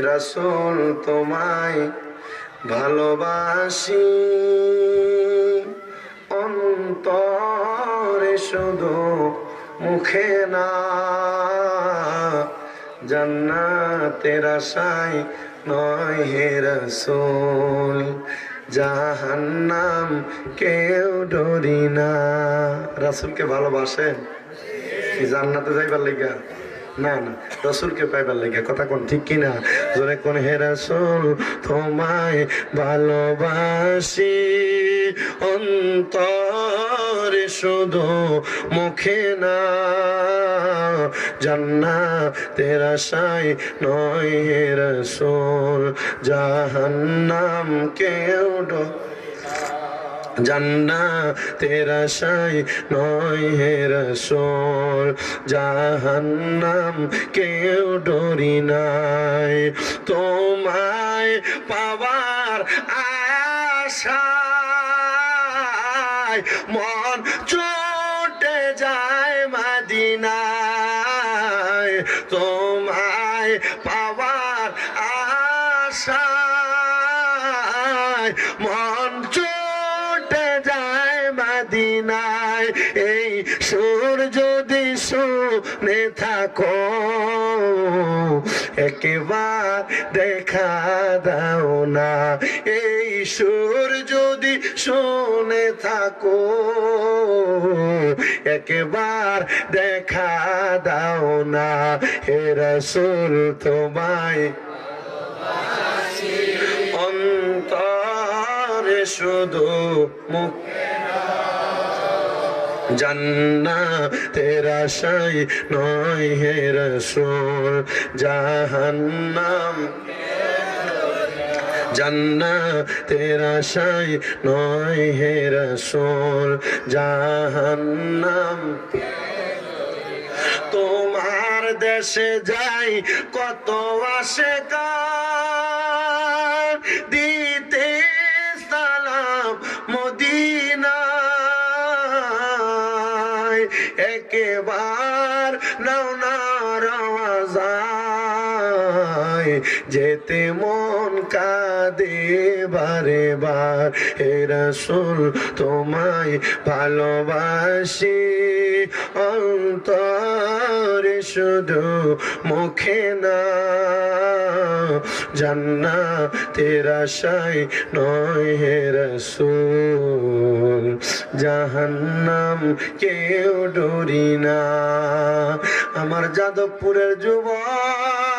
রাসূল তোমায় ভালোবাসি। অন্তরে শুধু মুখে না, জান্নাতের আশায় নয় হে রসুল, জাহান্নাম কেউ ডরি না। রাসুলকে ভালোবাসেন? জান্নাতে যাইবার লেগা? না না, রসুলকে পাইবার লেগে কথা কোন ঠিক কিনা? জোরে কোন, হে রসুল, তোমায় ভালোবাসি। অন্তরে শুধু মুখে না জান্না তেরা সাই নয় হে রসুল, জাহান্নাম কেউ জান্না তেরা সাই নয় হে রসোল, জাহান্নাম কেউ ডরি নাই। তোমায় পাবার আশায় মন চটে যায় মাদিনায়। তোমায় পাওয়ার আশায় মন চটে সুর যদি শুনে থাকো, একবার দেখা দাও না। এই সুর যদি শুনে থাকো, একবার দেখা দাও না। হে রসুল, তোমায় অন্তরে শুধু মুখ জান্না তেরা সাই নয় হে রসুল, জাহান্নাম। জান্না তেরা সাই নয় হে রসুল, জাহান্নাম। তোমার দেশে যাই কত আসে কার দিতে একেবার নাও না রাওয়াজায় যেতে মন কাঁদে বারে বার। হে রসুল, তোমায় ভালোবাসি। অন্তরে শুধু মুখে না জান্না তেরা সাই নয় হে রসুল। জাহান্নাম কেউ ডরি না। আমার যাদবপুরের যুবক